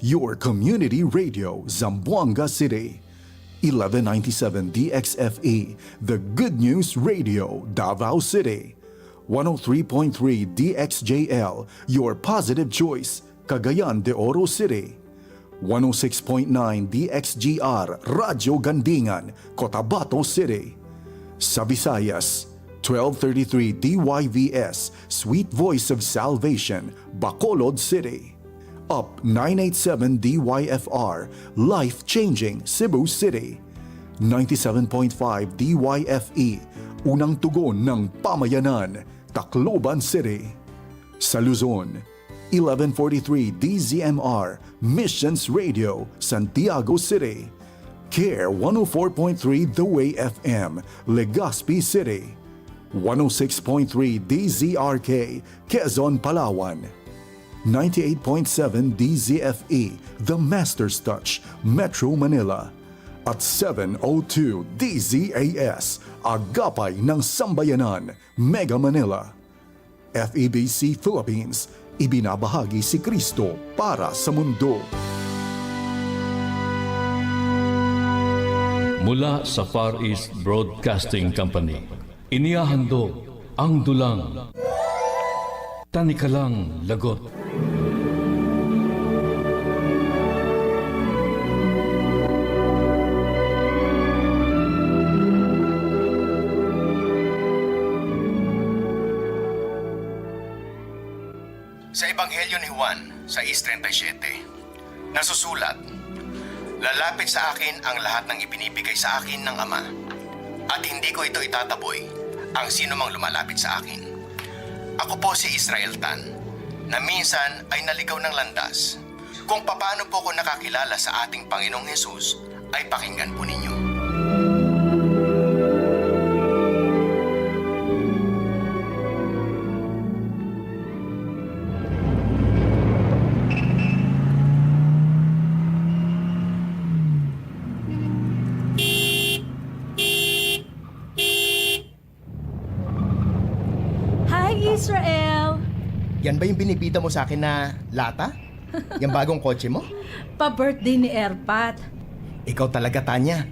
your community radio, Zamboanga City. 1197 DXFE, The Good News Radio, Davao City. 103.3 DXJL, Your Positive Choice, Cagayan de Oro City. 106.9 DXGR, Radyo Gandingan, Cotabato City. Sa Visayas, 1233 DYVS, Sweet Voice of Salvation, Bacolod City. Up 987 DYFR, Life Changing, Cebu City. 97.5 DYFE, Unang Tugon ng Pamayanan, Tacloban City. Sa Luzon, 1143 DZMR, Missions Radio, Santiago City. Care 104.3 The Way FM, Legazpi City. 106.3 DZRK, Quezon, Palawan. 98.7 DZFE, The Master's Touch, Metro Manila. At 702 DZAS, Agapay ng Sambayanan, Mega Manila. FEBC Philippines, ibinabahagi si Kristo para sa mundo. Mula sa Far East Broadcasting Company, inihahandog ang dulang. Tanikalang lagot. Sa Ebanghelyo ni Juan, sa 6.37, nasusulat, Lalapit sa akin ang lahat ng ibinibigay sa akin ng Ama, at hindi ko ito itataboy ang sino mang lumalapit sa akin. Ako po si Israel Tan, na minsan ay naligaw ng landas. Kung paano po ako nakakilala sa ating Panginoong Yesus, ay pakinggan po ninyo. Yan ba yung binibita mo sa akin na lata? Yung bagong kotse mo? Pa-birthday ni Erpat. Ikaw talaga, Tanya.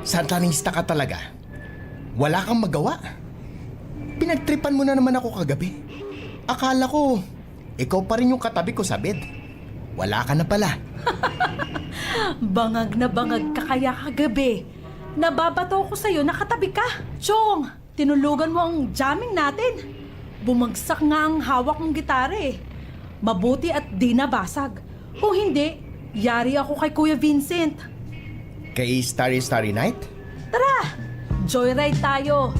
Santanista ka talaga. Wala kang magawa. Pinagtripan mo na naman ako kagabi. Akala ko, ikaw pa rin yung katabi ko sa bed. Wala ka na pala. Bangag na bangag ka kaya kagabi. Nababato ko sa'yo, nakatabi ka. Chong, tinulugan mo ang jamming natin. Bumagsak nga ang hawak ng gitara eh. Mabuti at di nabasag. Kung hindi, yari ako kay Kuya Vincent. Kay Starry Starry Night? Tara, joyride tayo.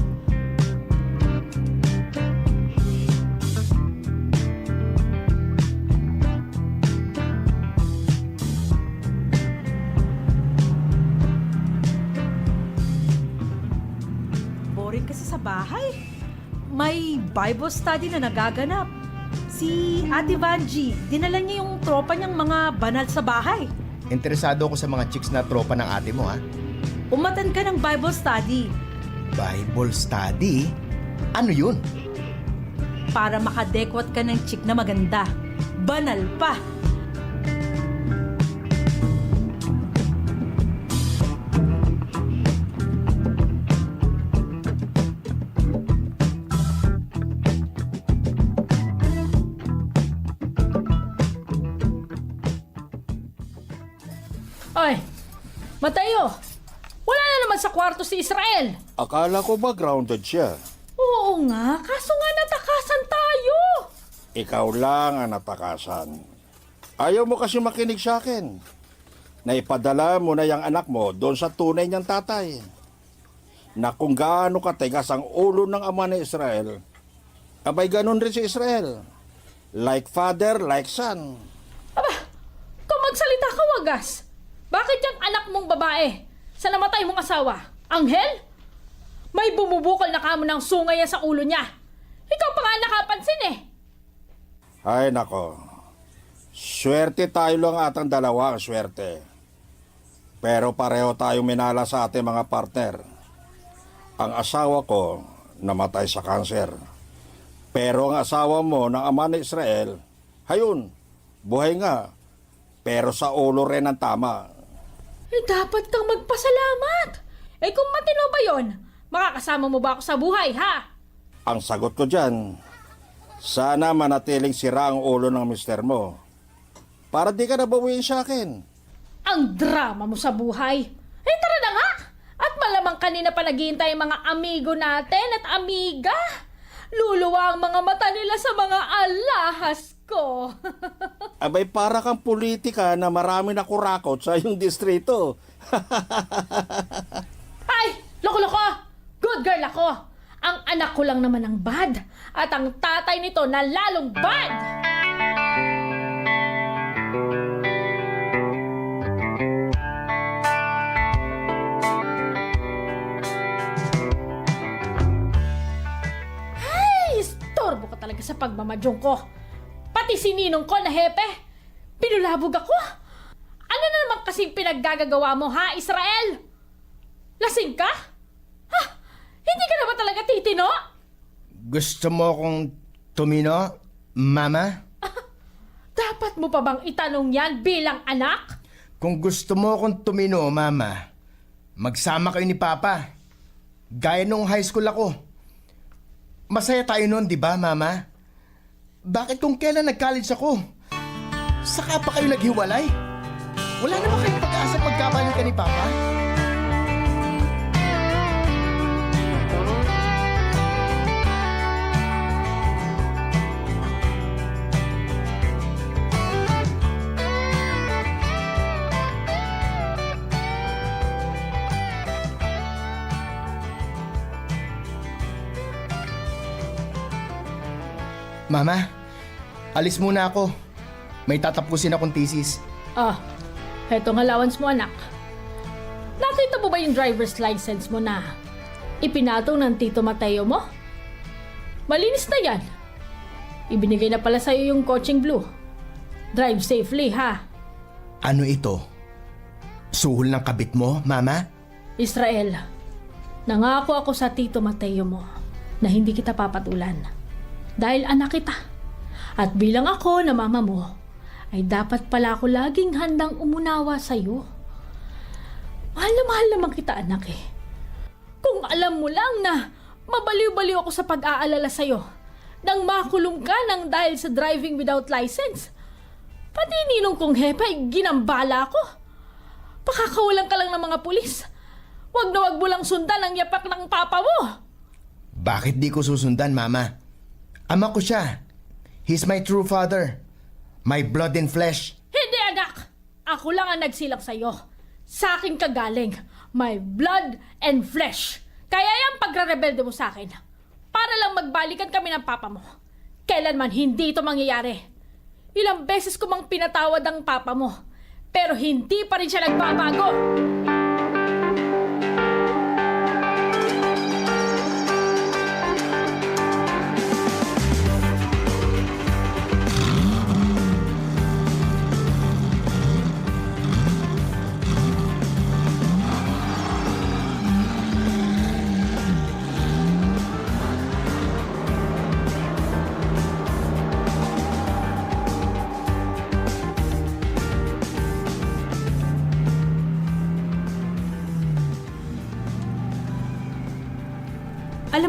Bible study na nagaganap. Si Ate Vanji, dinala niya yung tropa niyang mga banal sa bahay. Interesado ako sa mga chicks na tropa ng ate mo, ha? Umatan ka ng Bible study Bible study? Ano yun? para makadekwat ka ng chick na maganda. Banal pa! Mateo! Wala na naman sa kwarto si Israel! Akala ko ba grounded siya? Oo nga, kaso nga natakasan tayo! Ikaw lang ang natakasan. Ayaw mo kasi makinig sa akin. Naipadala mo na yung anak mo doon sa tunay niyang tatay. Na kung gaano katigas ang ulo ng ama ni Israel, abay ganun rin si Israel. Like father, like son. Aba, kung magsalita ka wagas, bakit yung anak mong babae sa namatay mong asawa? Anghel? May bumubukol na kamo ng sungay sa ulo niya. Ikaw pa nga nakapansin eh. Ay nako, swerte tayo lang atang dalawa ang swerte. Pero pareho tayong minala sa ating mga partner. Ang asawa ko namatay sa kanser. Pero ang asawa mo ng ama ni Israel, hayun, buhay nga. Pero sa ulo rin ang tama. Eh, dapat kang magpasalamat. Eh, kung matino ba yon, makakasama mo ba ako sa buhay, ha? Ang sagot ko dyan, sana manatiling sira ang ulo ng mister mo. Para di ka nabawiin sa akin. Ang drama mo sa buhay. Eh, tara na nga! At malamang kanina pa naghihintay ang mga amigo natin at amiga. Luluwa ang mga mata nila sa mga alahas ko. Abay para kang politika na marami na kurakot sa iyong distrito. Ay! Loko-loko! Good girl ako! Ang anak ko lang naman ang bad. At ang tatay nito na lalong bad! Ay! Istorbo ka talaga sa pagmamadyong ko. Pati si Ninong ko na hepe. Pinulabog ako. Ano na naman kasing pinaggagagawa mo ha, Israel? Lasing ka? Ha? Hindi ka na ba talaga titino? Gusto mo kong tumino, mama? Dapat mo pa bang itanong yan bilang anak? Kung gusto mo akong tumino, mama, magsama kayo ni Papa. Gaya nung high school ako. Masaya tayo noon, di ba, mama? Bakit kung kailan nag-college ako? Saka pa kayo naghiwalay? Wala na ba kayong pag-asa pagkabalik ka ni Papa? Mama, alis muna ako. May tatapusin akong thesis. Ah, heto ang allowance mo anak. Nakita mo ba yung driver's license mo na ipinatong ng Tito Mateo mo? Malinis na yan. Ibinigay na pala sa'yo yung coaching blue. Drive safely ha. Ano ito? Suhol ng kabit mo, Mama? Israel, nangako ako sa Tito Mateo mo na hindi kita papatulan. Dahil anak kita. At bilang ako na mama mo, ay dapat pala ako laging handang umunawa sa'yo. Mahal na mahal naman kita anak eh. Kung alam mo lang na mabaliw-baliw ako sa pag-aalala sa'yo nang makulong ka ng dahil sa driving without license. Pati ninong kong hepa ay ginambala ko. Pakakawalan ka lang ng mga pulis. Huwag na wag mo lang sundan ang yapak ng papa mo. Bakit di ko susundan, Mama? Ama ko siya. He's my true father. My blood and flesh. Hindi anak! Ako lang ang nagsilak sa'yo. Sa akin ka galing. My blood and flesh. Kaya yung pagre-rebelde mo sa akin. Para lang magbalikan kami ng papa mo. Kailanman hindi ito mangyayari. Ilang beses ko mang pinatawad ang papa mo. Pero hindi pa rin siya nagbabago.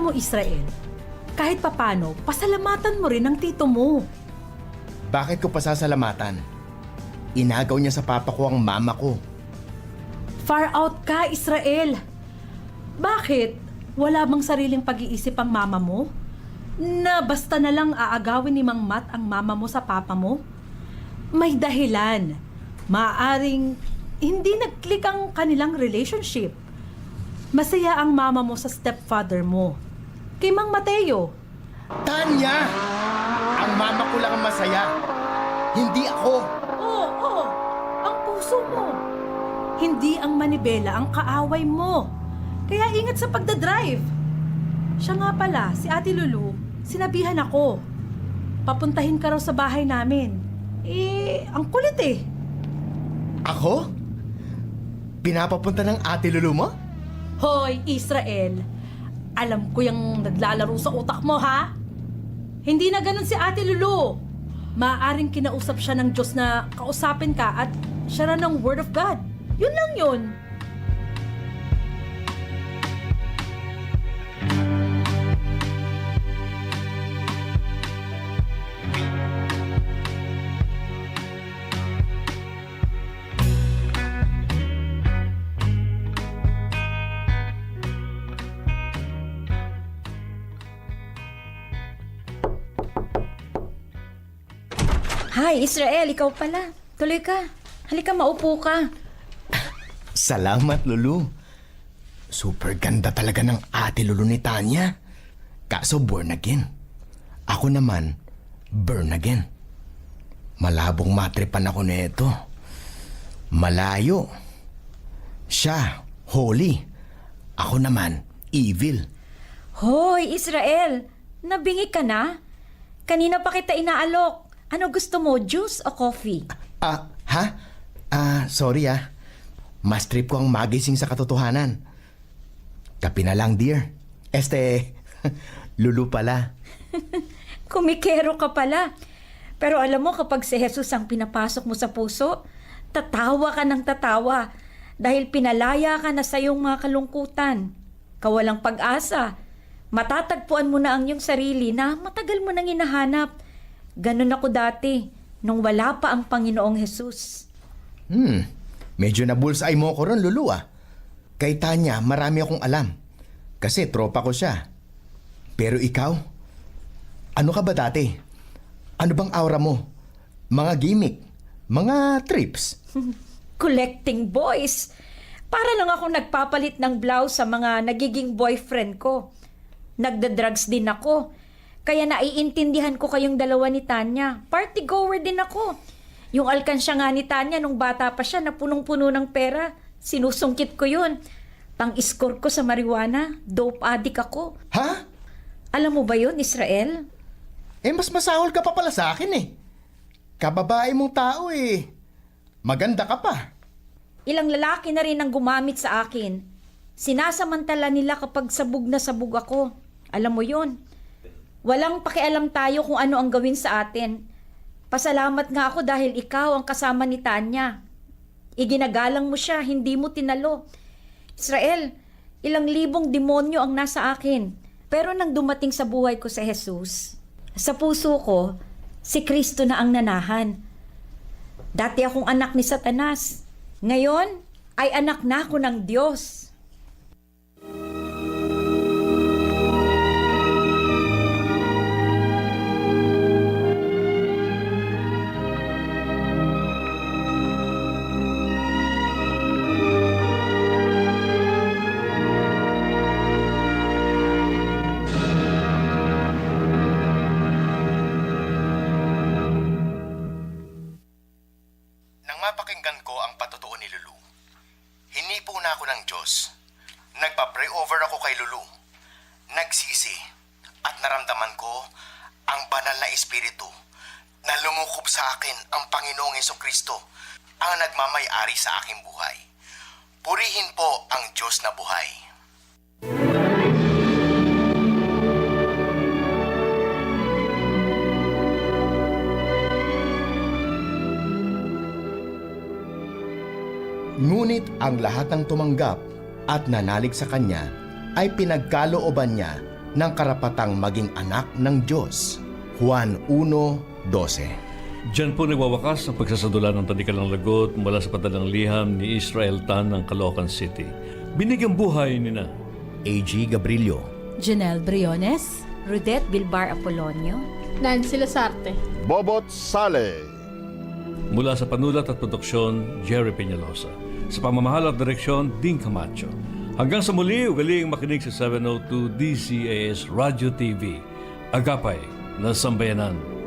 Mo, Israel, kahit papano, pasalamatan mo rin ang tito mo. Bakit ko pasasalamatan? Inagaw niya sa papa ko ang mama ko. Far out ka, Israel. Bakit? Wala bang sariling pag-iisip ang mama mo? Na basta na lang aagawin ni Mang Mat ang mama mo sa papa mo? May dahilan. Maaring hindi nag-click ang kanilang relationship. Masaya ang mama mo sa stepfather mo. Kay Mang Mateo. Tanya! Ang mama ko lang ang masaya. Hindi ako. Oo, oo. Ang puso mo. Hindi ang manibela ang kaaway mo. Kaya ingat sa pagdadrive. Siya nga pala, si Ate Lulu, sinabihan ako. Papuntahin ka raw sa bahay namin. Eh, ang kulit eh. Ako? Pinapapunta ng ate Lulu mo? Hoy, Israel. Alam ko yung naglalaro sa utak mo, ha? Hindi na ganun si Ate Lulu. maaaring kinausap siya ng Diyos na kausapin ka at siya na ng Word of God. Yun lang yun. Hi, Israel, ikaw pala. Tuloy ka. Halika, maupo ka. Salamat, Lulu. Super ganda talaga ng ate Lulu ni Tanya. Kaso born again. Ako naman, burn again. Malabong matripan ako nito. Malayo. Siya, holy. Ako naman, evil. Hoy, Israel, nabingi ka na? Kanina pa kita inaalok. Ano gusto mo, juice o coffee? Ah, ha? Ah, sorry ah. Mas trip ko ang magising sa katotohanan. Kapi na lang, dear. Este, Lulu pala. Kumikero ka pala. Pero alam mo, kapag si Jesus ang pinapasok mo sa puso, tatawa ka ng tatawa dahil pinalaya ka na sa iyong mga kalungkutan. Kawalang pag-asa. Matatagpuan mo na ang iyong sarili na matagal mo nang hinahanap. Ganon ako dati, nung wala pa ang Panginoong Jesus. Hmm, medyo nabulsay mo ko ron, Lulu ah. Kay Tanya, marami akong alam. Kasi tropa ko siya. Pero ikaw? Ano ka ba dati? Ano bang aura mo? Mga gimmick? Mga trips? collecting boys. Para lang ako nagpapalit ng blouse sa mga nagiging boyfriend ko. Nagda-drugs din ako. Kaya naiintindihan ko kayong dalawa ni Tanya. Party goer din ako. Yung alkansya nga ni Tanya nung bata pa siya na punong-puno ng pera, sinusungkit ko yun. Pang-score ko sa marijuana, dope addict ako. Ha? Alam mo ba yun, Israel? Eh, mas masahol ka pa pala sa akin eh. Kababae mong tao eh. Maganda ka pa. Ilang lalaki na rin ang gumamit sa akin. Sinasamantala nila kapag sabog na sabog ako. Alam mo yon. Walang pakialam tayo kung ano ang gawin sa atin. Pasalamat nga ako dahil ikaw ang kasama ni Tanya. Iginagalang mo siya, hindi mo tinalo. Israel, ilang libong demonyo ang nasa akin. Pero nang dumating sa buhay ko si Jesus, sa puso ko, si Kristo na ang nanahan. Dati akong anak ni Satanas. Ngayon, ay anak na ako ng Diyos. Lulu. Nagsisi at naramdaman ko ang banal na espiritu na lumukob sa akin ang Panginoong Yeso Kristo ang nagmamay-ari sa aking buhay. Purihin po ang Diyos na buhay. Ngunit ang lahat ng tumanggap at nanalig sa kanya ay pinagkalooban niya ng karapatang maging anak ng Diyos. Juan 1.12 Diyan po nagwawakas ang pagsasadula ng Tanikalang Lagot mula sa padalang liham ni Israel Tan ng Caloocan City. Binigyang buhay ni na A.G. Gabrilio Janelle Briones, Rudette Bilbar Apolonio, Nancy Lasarte. Bobot Sale. mula sa panulat at produksyon Jerry Peñalosa. Sa pamamahal at direksyon, Dean Camacho. Hanggang sa muli, ugaling makinig sa 702 DCAS Radio TV. Agapay na sambayanan.